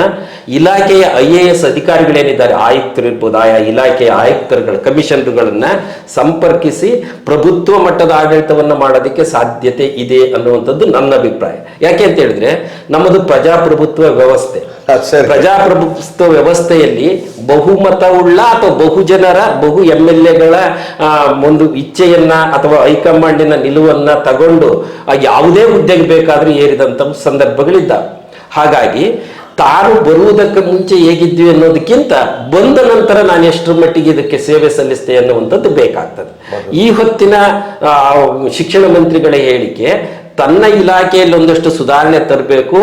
Speaker 2: ಇಲಾಖೆಯ ಐ ಎ ಎಸ್ ಅಧಿಕಾರಿಗಳೇನಿದ್ದಾರೆ ಆಯುಕ್ತರು ಇರ್ಬೋದು ಆಯಾ ಇಲಾಖೆಯ ಆಯುಕ್ತರುಗಳ ಕಮಿಷನರ್ಗಳನ್ನ ಸಂಪರ್ಕಿಸಿ ಪ್ರಭುತ್ವ ಮಟ್ಟದ ಆಡಳಿತವನ್ನ ಮಾಡೋದಕ್ಕೆ ಸಾಧ್ಯತೆ ಇದೆ ಅನ್ನುವಂಥದ್ದು ನನ್ನ ಅಭಿಪ್ರಾಯ. ಯಾಕೆ ಅಂತ ಹೇಳಿದ್ರೆ ನಮ್ಮದು ಪ್ರಜಾಪ್ರಭುತ್ವ ವ್ಯವಸ್ಥೆ. ಪ್ರಜಾಪ್ರಭುತ್ವ ವ್ಯವಸ್ಥೆಯಲ್ಲಿ ಬಹುಮತವುಳ್ಳ ಅಥವಾ ಬಹುಜನರ ಬಹು ಎಂ ಎಲ್ ಎಗಳ ಒಂದು ಇಚ್ಛೆಯನ್ನ ಅಥವಾ ಹೈಕಮಾಂಡಿನ ನಿಲುವನ್ನ ತಗೊಂಡು ಯಾವುದೇ ಹುದ್ದೆಗೆ ಬೇಕಾದ್ರೂ ಏರಿದಂತ ಸಂದರ್ಭಗಳಿದ್ದ. ಹಾಗಾಗಿ ತಾನು ಬರುವುದಕ್ಕೆ ಮುಂಚೆ ಹೇಗಿದ್ವಿ ಅನ್ನೋದಕ್ಕಿಂತ ಬಂದ ನಂತರ ನಾನು ಎಷ್ಟರ ಮಟ್ಟಿಗೆ ಇದಕ್ಕೆ ಸೇವೆ ಸಲ್ಲಿಸ್ತೆ ಅನ್ನುವಂಥದ್ದು ಬೇಕಾಗ್ತದೆ. ಈ ಹೊತ್ತಿನ ಶಿಕ್ಷಣ ಮಂತ್ರಿಗಳ ಹೇಳಿಕೆ ತನ್ನ ಇಲಾಖೆಯಲ್ಲಿ ಒಂದಷ್ಟು ಸುಧಾರಣೆ ತರಬೇಕು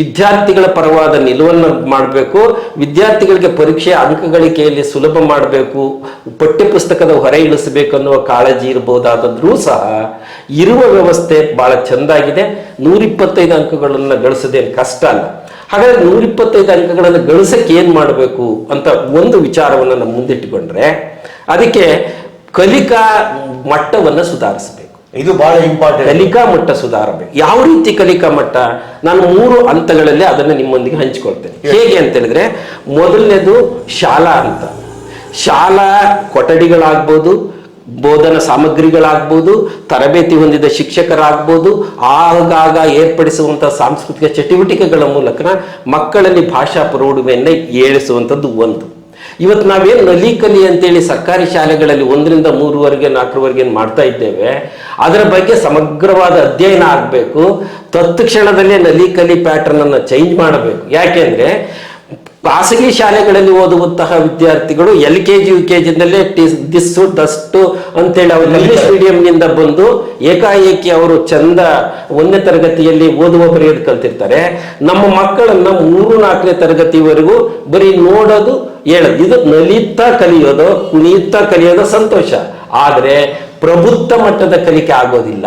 Speaker 2: ವಿದ್ಯಾರ್ಥಿಗಳ ಪರವಾದ ನಿಲುವನ್ನು ಮಾಡಬೇಕು, ವಿದ್ಯಾರ್ಥಿಗಳಿಗೆ ಪರೀಕ್ಷೆ ಅಂಕಗಳಿಕೆಯಲ್ಲಿ ಸುಲಭ ಮಾಡಬೇಕು ಪಠ್ಯಪುಸ್ತಕದ ಹೊರೆ ಇಳಿಸಬೇಕು ಅನ್ನುವ ಕಾಳಜಿ ಇರಬಹುದಾದ್ರೂ ಸಹ ಇರುವ ವ್ಯವಸ್ಥೆ ಬಹಳ ಚೆಂದಾಗಿದೆ. ನೂರಿಪ್ಪತ್ತೈದು ಅಂಕಗಳನ್ನು ಗಳಿಸೋದೇನು ಕಷ್ಟ ಅಲ್ಲ. ಹಾಗಾದ್ರೆ ನೂರಿಪ್ಪತ್ತೈದು ಅಂಕಗಳನ್ನು ಗಳಿಸಕ್ಕೆ ಏನ್ ಮಾಡಬೇಕು ಅಂತ ಒಂದು ವಿಚಾರವನ್ನು ನಮ್ಮ ಮುಂದಿಟ್ಟುಕೊಂಡ್ರೆ ಅದಕ್ಕೆ ಕಲಿಕಾ ಮಟ್ಟವನ್ನು ಸುಧಾರಿಸಬೇಕು.
Speaker 1: ಇದು ಬಹಳ ಇಂಪಾರ್ಟೆಂಟ್
Speaker 2: ಕಲಿಕಾ ಮಟ್ಟ ಸುಧಾರಬೇಕು. ಯಾವ ರೀತಿ ಕಲಿಕಾ ಮಟ್ಟ? ನಾನು ಮೂರು ಹಂತಗಳಲ್ಲಿ ಅದನ್ನು ನಿಮ್ಮೊಂದಿಗೆ ಹಂಚಿಕೊಳ್ತೇನೆ. ಹೇಗೆ ಅಂತ ಹೇಳಿದ್ರೆ ಮೊದಲನೇದು ಶಾಲಾ ಹಂತ. ಶಾಲಾ ಕೊಠಡಿಗಳಾಗ್ಬೋದು ಬೋಧನಾ ಸಾಮಗ್ರಿಗಳಾಗ್ಬೋದು ತರಬೇತಿ ಹೊಂದಿದ ಶಿಕ್ಷಕರಾಗ್ಬೋದು ಆಗಾಗ ಏರ್ಪಡಿಸುವಂತಹ ಸಾಂಸ್ಕೃತಿಕ ಚಟುವಟಿಕೆಗಳ ಮೂಲಕ ಮಕ್ಕಳಲ್ಲಿ ಭಾಷಾ ಪ್ರೌಢಿಮೆಯನ್ನು ಏಳಿಸುವಂಥದ್ದು ಒಂದು. ಇವತ್ತು ನಾವೇನು ನಲಿ ಕಲಿ ಅಂತೇಳಿ ಸರ್ಕಾರಿ ಶಾಲೆಗಳಲ್ಲಿ ಒಂದರಿಂದ ಮೂರುವರೆಗೆ ನಾಲ್ಕರವರೆಗೆ ಮಾಡ್ತಾ ಇದ್ದೇವೆ ಅದರ ಬಗ್ಗೆ ಸಮಗ್ರವಾದ ಅಧ್ಯಯನ ಆಗಬೇಕು ತತ್ಕ್ಷಣದಲ್ಲೇ ನಲಿ ಕಲಿ ಪ್ಯಾಟರ್ನ್ ಅನ್ನು ಚೇಂಜ್ ಮಾಡಬೇಕು. ಯಾಕೆಂದ್ರೆ ಖಾಸಗಿ ಶಾಲೆಗಳಲ್ಲಿ ಓದುವಂತಹ ವಿದ್ಯಾರ್ಥಿಗಳು L K G U K ಜಿನಲ್ಲೇ this ದಸ್ಟು ಅಂತೇಳಿ ಅವರು ಇಂಗ್ಲಿಷ್ ಮೀಡಿಯಂನಿಂದ ಬಂದು ಏಕಾಏಕಿ ಅವರು ಚಂದ ಒಂದನೇ ತರಗತಿಯಲ್ಲಿ ಓದುವ ಬರೆಯೋದು ಕಲ್ತಿರ್ತಾರೆ. ನಮ್ಮ ಮಕ್ಕಳನ್ನ ಮೂರು ನಾಲ್ಕನೇ ತರಗತಿವರೆಗೂ ಬರೀ ನೋಡೋದು ಹೇಳೋದು ಇದು ನಲಿತಾ ಕಲಿಯೋದು ಕುಣಿಯುತ್ತಾ ಕಲಿಯೋದು ಸಂತೋಷ. ಆದರೆ ಪ್ರಬುದ್ಧ ಮಟ್ಟದ ಕಲಿಕೆ ಆಗೋದಿಲ್ಲ.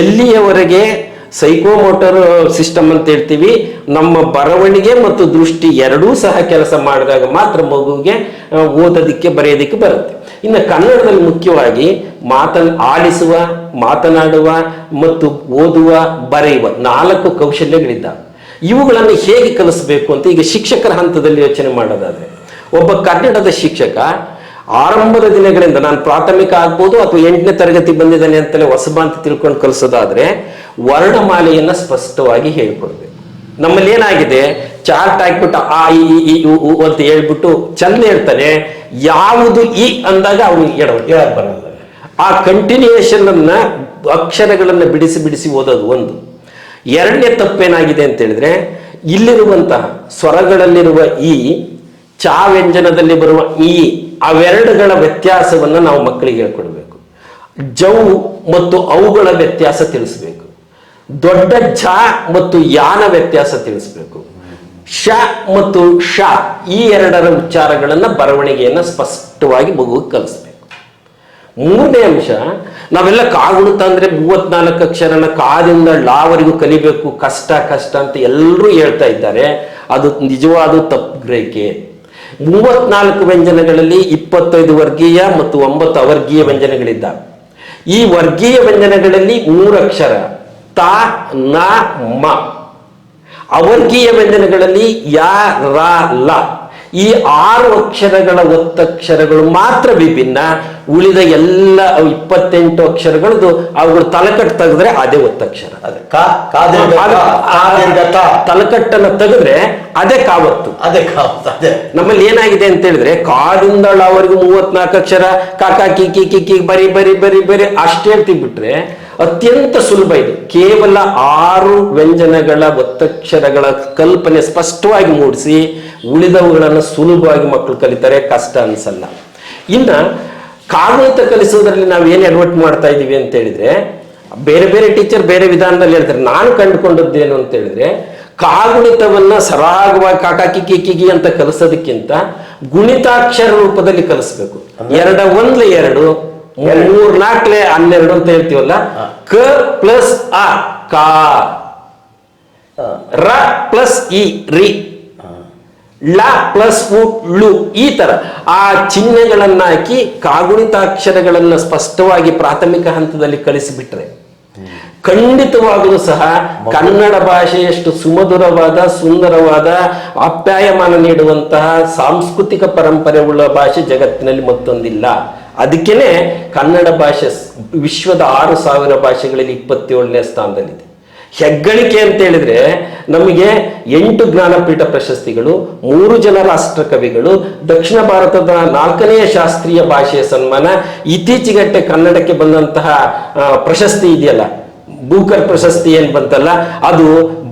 Speaker 2: ಎಲ್ಲಿಯವರೆಗೆ ಸೈಕೋಮೋಟರ್ ಸಿಸ್ಟಮ್ ಅಂತ ಹೇಳ್ತೀವಿ, ನಮ್ಮ ಬರವಣಿಗೆ ಮತ್ತು ದೃಷ್ಟಿ ಎರಡೂ ಸಹ ಕೆಲಸ ಮಾಡಿದಾಗ ಮಾತ್ರ ಮಗುವಿಗೆ ಓದೋದಕ್ಕೆ ಓದೋದಿಕ್ಕೆ, ಬರೆಯೋದಿಕ್ಕೆ ಬರುತ್ತೆ. ಇನ್ನು ಕನ್ನಡದಲ್ಲಿ ಮುಖ್ಯವಾಗಿ ಮಾತನ್, ಆಡಿಸುವ, ಮಾತನಾಡುವ ಮತ್ತು ಓದುವ, ಬರೆಯುವ ನಾಲ್ಕು ಕೌಶಲ್ಯಗಳಿದ್ದಾವೆ. ಇವುಗಳನ್ನು ಹೇಗೆ ಕಲಿಸಬೇಕು ಅಂತ ಈಗ ಶಿಕ್ಷಕರ ಹಂತದಲ್ಲಿ ಯೋಚನೆ ಮಾಡೋದಾದ್ರೆ, ಒಬ್ಬ ಕನ್ನಡದ ಶಿಕ್ಷಕ ಆರಂಭದ ದಿನಗಳಿಂದ, ನಾನು ಪ್ರಾಥಮಿಕ ಆಗ್ಬೋದು ಅಥವಾ ಎಂಟನೇ ತರಗತಿ ಬಂದಿದ್ದಾನೆ ಅಂತಲೇ ಹೊಸಬ ಅಂತ ತಿಳ್ಕೊಂಡು ಕಲಿಸೋದಾದ್ರೆ, ವರ್ಣಮಾಲೆಯನ್ನು ಸ್ಪಷ್ಟವಾಗಿ ಹೇಳ್ಕೊಡ್ಬೇಕು. ನಮ್ಮಲ್ಲಿ ಏನಾಗಿದೆ? ಚಾರ್ಟ್ ಹಾಕ್ಬಿಟ್ಟು ಆ ಇ ಅಂತ ಹೇಳ್ಬಿಟ್ಟು ಚಂದ ಹೇಳ್ತಾನೆ, ಯಾವುದು ಈ ಅಂದಾಗ ಅವರು
Speaker 1: ಎಡ ಬರಲ್ಲ.
Speaker 2: ಆ ಕಂಟಿನ್ಯೂಯೇಷನ್ ಅನ್ನ ಅಕ್ಷರಗಳನ್ನು ಬಿಡಿಸಿ ಬಿಡಿಸಿ ಓದೋದು ಒಂದು. ಎರಡನೇ ತಪ್ಪೇನಾಗಿದೆ ಅಂತ ಹೇಳಿದ್ರೆ, ಇಲ್ಲಿರುವಂತಹ ಸ್ವರಗಳಲ್ಲಿರುವ ಈ ಚಾ ವ್ಯಂಜನದಲ್ಲಿ ಬರುವ ಈ, ಅವೆರಡುಗಳ ವ್ಯತ್ಯಾಸವನ್ನ ನಾವು ಮಕ್ಕಳಿಗೆ ಹೇಳ್ಕೊಡ್ಬೇಕು. ಜೌ ಮತ್ತು ಅವುಗಳ ವ್ಯತ್ಯಾಸ ತಿಳಿಸ್ಬೇಕು. ದೊಡ್ಡ ಝ ಮತ್ತು ಯಾನ ವ್ಯತ್ಯಾಸ ತಿಳಿಸ್ಬೇಕು. ಶ ಮತ್ತು ಶ ಈ ಎರಡರ ಉಚ್ಚಾರಗಳನ್ನು ಬರವಣಿಗೆಯನ್ನ ಸ್ಪಷ್ಟವಾಗಿ ಮಗುವಿಗೆ ಕಲಿಸ್ಬೇಕು. ಮೂರನೇ ಅಂಶ ನಾವೆಲ್ಲ ಕಾಗುಣಿತ ಅಂದ್ರೆ ಮೂವತ್ನಾಲ್ಕು ಅಕ್ಷರನ ಕಾದಿಂದ ಲಾವರೆಗೂ ಕಲಿಬೇಕು. ಕಷ್ಟ ಕಷ್ಟ ಅಂತ ಎಲ್ಲರೂ ಹೇಳ್ತಾ ಇದ್ದಾರೆ. ಅದು ನಿಜವಾದ ತಪ್ಪು ಗ್ರಹಿಕೆ. ಮೂವತ್ನಾಲ್ಕು ವ್ಯಂಜನಗಳಲ್ಲಿ ಇಪ್ಪತ್ತೈದು ವರ್ಗೀಯ ಮತ್ತು ಒಂಬತ್ತು ಅವರ್ಗೀಯ ವ್ಯಂಜನಗಳಿದ್ದಾವೆ. ಈ ವರ್ಗೀಯ ವ್ಯಂಜನಗಳಲ್ಲಿ ಮೂರು ಅಕ್ಷರ. ತ, ನ, ಮ. ಅವರ್ಗೀಯ ವ್ಯಂಜನಗಳಲ್ಲಿ ಯಾ, ರ, ಲ. ಈ ಆರು ಅಕ್ಷರಗಳ ಒತ್ತಕ್ಷರಗಳು ಮಾತ್ರ ವಿಭಿನ್ನ. ಉಳಿದ ಎಲ್ಲ ಇಪ್ಪತ್ತೆಂಟು ಅಕ್ಷರಗಳದ್ದು ಅವುಗಳು ತಲಕಟ್ಟು ತೆಗೆದ್ರೆ ಅದೇ ಒತ್ತಕ್ಷರ.
Speaker 3: ಅದೇ.
Speaker 2: ತಲಕಟ್ಟನ್ನು ತೆಗೆದ್ರೆ ಅದೇ ಕಾವತ್ತು.
Speaker 3: ಅದೇ ಕಾವತ್ತು ಅದೇ.
Speaker 2: ನಮ್ಮಲ್ಲಿ ಏನಾಗಿದೆ ಅಂತ ಹೇಳಿದ್ರೆ ಕಾದಿಂದ ಅವರಿಗೂ ಮೂವತ್ನಾಲ್ಕು ಅಕ್ಷರ ಕಾಕಾ ಕಿ ಕಿ ಕಿ ಕಿ ಬರಿ ಬರಿ ಬರಿ ಬರಿ ಅಷ್ಟೇ ಹೇಳ್ತೀವಿ ಬಿಟ್ರೆ ಅತ್ಯಂತ ಸುಲಭ ಇದು. ಕೇವಲ ಆರು ವ್ಯಂಜನಗಳ ಒತ್ತಕ್ಷರಗಳ ಕಲ್ಪನೆ ಸ್ಪಷ್ಟವಾಗಿ ಮೂಡಿಸಿ ಉಳಿದವುಗಳನ್ನು ಸುಲಭವಾಗಿ ಮಕ್ಕಳು ಕಲಿತಾರೆ ಕಷ್ಟ ಅನ್ಸಲ್ಲ. ಇನ್ನು ಕಾಗುಣಿತ ಕಲಿಸೋದ್ರಲ್ಲಿ ನಾವು ಏನು ಅಡ್ವರ್ಟ್ ಮಾಡ್ತಾ ಇದೀವಿ ಅಂತ ಹೇಳಿದ್ರೆ ಬೇರೆ ಬೇರೆ ಟೀಚರ್ ಬೇರೆ ವಿಧಾನದಲ್ಲಿ ಹೇಳ್ತಾರೆ. ನಾನು ಕಂಡುಕೊಂಡದ್ದೇನು ಅಂತ ಹೇಳಿದ್ರೆ ಕಾಗುಣಿತವನ್ನು ಸರಾಗವಾಗಿ ಕಾಕಾಕಿ ಕಿಕ್ಕಿಗಿ ಅಂತ ಕಲಿಸೋದಕ್ಕಿಂತ ಗುಣಿತಾಕ್ಷರ ರೂಪದಲ್ಲಿ ಕಲಿಸ್ಬೇಕು. ಎರಡ ಒಂದ್ಲೆ ಎರಡು ಮೂರ್ ನಾಲ್ಕಲೆ ಹನ್ನೆರಡು ಅಂತ ಹೇಳ್ತೀವಲ್ಲ? ಕ ಪ್ಲಸ್ ಆ. ಕಾ. ರ ಪ್ಲಸ್ ಇ. ರಿ. ಲ ಪ್ಲಸ್ ಉ. ಳು. ಈ ತರ. ಆ ಚಿಹ್ನೆಗಳನ್ನ ಹಾಕಿ ಕಾಗುಣಿತಾಕ್ಷರಗಳನ್ನ ಸ್ಪಷ್ಟವಾಗಿ ಪ್ರಾಥಮಿಕ ಹಂತದಲ್ಲಿ ಕಲಿಸಿಬಿಟ್ರೆ ಖಂಡಿತವಾಗಲೂ ಸಹ ಕನ್ನಡ ಭಾಷೆಯಷ್ಟು ಸುಮಧುರವಾದ ಸುಂದರವಾದ ಅಪ್ಯಾಯಮಾನ ನೀಡುವಂತಹ ಸಾಂಸ್ಕೃತಿಕ ಪರಂಪರೆ ಉಳ್ಳ ಭಾಷೆ ಜಗತ್ತಿನಲ್ಲಿ ಮತ್ತೊಂದಿಲ್ಲ. ಅದಕ್ಕೇನೆ ಕನ್ನಡ ಭಾಷೆ ವಿಶ್ವದ ಆರು ಸಾವಿರ ಭಾಷೆಗಳಲ್ಲಿ ಇಪ್ಪತ್ತೇಳನೇ ಸ್ಥಾನದಲ್ಲಿದೆ. ಹೆಗ್ಗಳಿಕೆ ಅಂತ ಹೇಳಿದ್ರೆ ನಮಗೆ ಎಂಟು ಜ್ಞಾನಪೀಠ ಪ್ರಶಸ್ತಿಗಳು, ಮೂರು ಜನ ರಾಷ್ಟ್ರ ಕವಿಗಳು ದಕ್ಷಿಣ ಭಾರತದ ನಾಲ್ಕನೆಯ ಶಾಸ್ತ್ರೀಯ ಭಾಷೆಯ ಸನ್ಮಾನ ಇತ್ತೀಚೆಗಟ್ಟೆ ಕನ್ನಡಕ್ಕೆ ಬಂದಂತಹ ಪ್ರಶಸ್ತಿ ಇದೆಯಲ್ಲ ಬೂಕರ್ ಪ್ರಶಸ್ತಿ ಏನ್ ಬಂತಲ್ಲ, ಅದು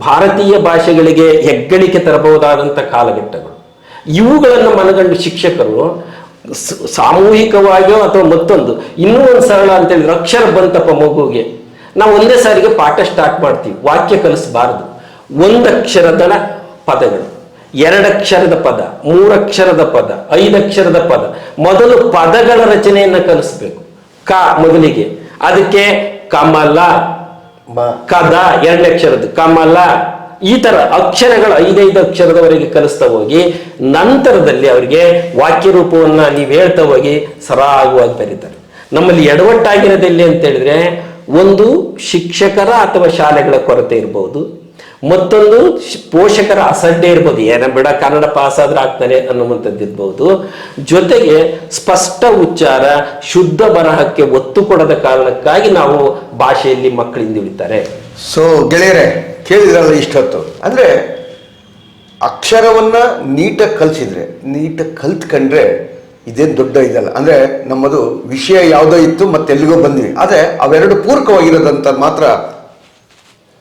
Speaker 2: ಭಾರತೀಯ ಭಾಷೆಗಳಿಗೆ ಹೆಗ್ಗಳಿಕೆ ತರಬಹುದಾದಂತಹ ಕಾಲಘಟ್ಟಗಳು. ಇವುಗಳನ್ನು ಮನಗಂಡು ಶಿಕ್ಷಕರು ಸಾಮೂಹಿಕವಾಗಿಯೋ ಅಥವಾ ಮತ್ತೊಂದು? ಇನ್ನೂ ಒಂದು ಸರಳ ಅಂತ ಹೇಳಿದ್ರೆ ಅಕ್ಷರ ಬಂತಪ್ಪ ಮಗುಗೆ. ನಾವು ಒಂದೇ ಸಾರಿಗೆ ಪಾಠ ಸ್ಟಾರ್ಟ್ ಮಾಡ್ತೀವಿ ವಾಕ್ಯ ಕಲಿಸಬಾರದು. ಒಂದಕ್ಷರದ ಪದಗಳು. ಎರಡಕ್ಷರದ ಪದ ಮೂರಕ್ಷರದ ಪದ ಐದಕ್ಷರದ ಪದ. ಮೊದಲು ಪದಗಳ ರಚನೆಯನ್ನು ಕಲಿಸ್ಬೇಕು. ಕ ಮೊದಲಿಗೆ ಅದಕ್ಕೆ ಕಮಲ ಕದ ಎರಡಕ್ಷರದ್ದು ಅಕ್ಷರದ್ದು. ಕಮಲ ಈ ತರ ಅಕ್ಷರಗಳು ಐದೈದು ಅಕ್ಷರದವರೆಗೆ ಕಲಿಸ್ತಾ ಹೋಗಿ, ನಂತರದಲ್ಲಿ ಅವರಿಗೆ ವಾಕ್ಯ ರೂಪವನ್ನ ನೀವು ಹೇಳ್ತಾ ಹೋಗಿ ಸರಾಗವಾಗಿ ಬರೀತಾರೆ. ನಮ್ಮಲ್ಲಿ ಎಡವಟ್ಟಾಗಿರೋದೆಲ್ಲಿ ಅಂತ ಹೇಳಿದ್ರೆ, ಒಂದು ಶಿಕ್ಷಕರ ಅಥವಾ ಶಾಲೆಗಳ ಕೊರತೆ ಇರಬಹುದು ಮತ್ತೊಂದು ಪೋಷಕರ ಅಸಡ್ಡೆ ಇರ್ಬೋದು, ಏನ ಬೇಡ ಕನ್ನಡ ಪಾಸ್ ಆದ್ರೆ ಆಗ್ತಾನೆ ಅನ್ನುವಂಥದ್ದು ಇರ್ಬೋದು. ಜೊತೆಗೆ ಸ್ಪಷ್ಟ ಉಚ್ಚಾರ ಶುದ್ಧ ಬರಹಕ್ಕೆ ಒತ್ತು ಕೊಡದ ಕಾರಣಕ್ಕಾಗಿ ನಾವು ಭಾಷೆಯಲ್ಲಿ ಮಕ್ಕಳಿಂದ ಉಳಿತಾರೆ
Speaker 1: ಸೊ ಗೆಳೆಯರೆ ಕೇಳಿದ್ರಲ್ಲ ಇಷ್ಟೊತ್ತು. ಅಂದರೆ ಅಕ್ಷರವನ್ನು ನೀಟಾಗಿ ಕಲಿಸಿದ್ರೆ ನೀಟಾಗಿ ಕಲ್ತ್ಕೊಂಡ್ರೆ ಇದೇನು ದೊಡ್ಡ ಇದಲ್ಲ. ಅಂದರೆ ನಮ್ಮದು ವಿಷಯ ಯಾವುದೋ ಇತ್ತು ಮತ್ತೆ ಎಲ್ಲಿಗೋ ಬಂದ್ವಿ. ಆದರೆ ಅವೆರಡು ಪೂರಕವಾಗಿರೋದಂತ ಮಾತ್ರ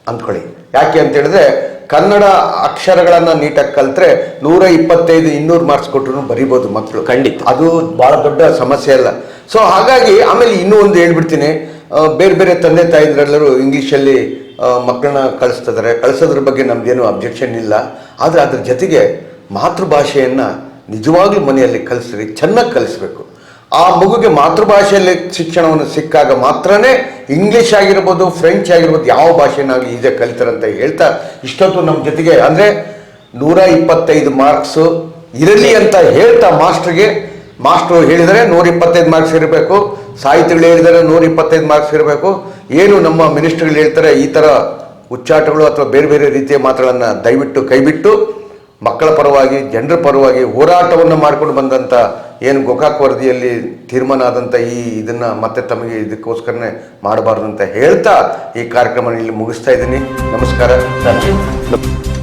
Speaker 1: ಅಂದ್ಕೊಳ್ಳಿ. ಯಾಕೆ ಅಂತ ಹೇಳಿದ್ರೆ ಕನ್ನಡ ಅಕ್ಷರಗಳನ್ನು ನೀಟಾಗಿ ಕಲ್ತ್ರೆ ನೂರ ಇಪ್ಪತ್ತೈದು ಇನ್ನೂರು ಮಾರ್ಕ್ಸ್ ಕೊಟ್ಟರು ಬರಿಬೋದು ಮಕ್ಕಳು
Speaker 2: ಖಂಡಿತ.
Speaker 1: ಅದು ಭಾಳ ದೊಡ್ಡ ಸಮಸ್ಯೆ ಅಲ್ಲ. ಸೊ ಹಾಗಾಗಿ ಆಮೇಲೆ ಇನ್ನೂ ಒಂದು ಹೇಳ್ಬಿಡ್ತೀನಿ. ಬೇರೆ ಬೇರೆ ತಂದೆ ತಾಯಿದ್ರೆಲ್ಲರೂ ಇಂಗ್ಲೀಷಲ್ಲಿ ಮಕ್ಕಳನ್ನ ಕಳಿಸ್ತಿದ್ದಾರೆ ಕಳಿಸೋದ್ರ ಬಗ್ಗೆ ನಮ್ದೇನು ಅಬ್ಜೆಕ್ಷನ್ ಇಲ್ಲ. ಆದರೆ ಅದ್ರ ಜೊತೆಗೆ ಮಾತೃಭಾಷೆಯನ್ನು ನಿಜವಾಗ್ಲೂ ಮನೆಯಲ್ಲಿ ಕಲಿಸ್ರಿ, ಚೆನ್ನಾಗಿ ಕಲಿಸ್ಬೇಕು. ಆ ಮಗುಗೆ ಮಾತೃಭಾಷೆಯಲ್ಲಿ ಶಿಕ್ಷಣವನ್ನು ಸಿಕ್ಕಾಗ ಮಾತ್ರನೇ ಇಂಗ್ಲೀಷ್ ಆಗಿರ್ಬೋದು ಫ್ರೆಂಚ್ ಆಗಿರ್ಬೋದು, ಯಾವ ಭಾಷೆನಾಗಲಿ ಈಜೆ ಕಲಿತಾರಂತ ಹೇಳ್ತಾ ಇಷ್ಟೊತ್ತು ನಮ್ಮ ಜೊತೆಗೆ, ಅಂದರೆ ನೂರ ಇಪ್ಪತ್ತೈದು ಮಾರ್ಕ್ಸು ಇರಲಿ ಅಂತ ಹೇಳ್ತಾ ಮಾಸ್ಟ್ರಿಗೆ ಮಾಸ್ಟ್ರು ಹೇಳಿದರೆ ನೂರ ಇಪ್ಪತ್ತೈದು ಮಾರ್ಕ್ಸ್ ಇರಬೇಕು ಸಾಹಿತಿಗಳು ಹೇಳಿದರೆ ನೂರ ಇಪ್ಪತ್ತೈದು ಮಾರ್ಕ್ಸ್ ಇರಬೇಕು. ಏನು ನಮ್ಮ ಮಿನಿಸ್ಟ್ರುಗಳು ಹೇಳ್ತಾರೆ, ಈ ಥರ ಉಚ್ಚಾಟಗಳು ಅಥವಾ ಬೇರೆ ಬೇರೆ ರೀತಿಯ ಮಾತುಗಳನ್ನು ದಯವಿಟ್ಟು ಕೈಬಿಟ್ಟು ಮಕ್ಕಳ ಪರವಾಗಿ, ಜನರ ಪರವಾಗಿ ಹೋರಾಟವನ್ನು ಮಾಡ್ಕೊಂಡು ಬಂದಂಥ ಏನು ಗೋಕಾಕ್ ವರದಿಯಲ್ಲಿ ತೀರ್ಮಾನ ಆದಂಥ ಈ ಇದನ್ನು ಮತ್ತೆ ತಮಗೆ ಇದಕ್ಕೋಸ್ಕರನೇ ಮಾಡಬಾರ್ದು ಅಂತ ಹೇಳ್ತಾ ಈ ಕಾರ್ಯಕ್ರಮ ಇಲ್ಲಿ ಮುಗಿಸ್ತಾ ಇದ್ದೀನಿ. ನಮಸ್ಕಾರ.
Speaker 3: ಧನ್ಯವಾದ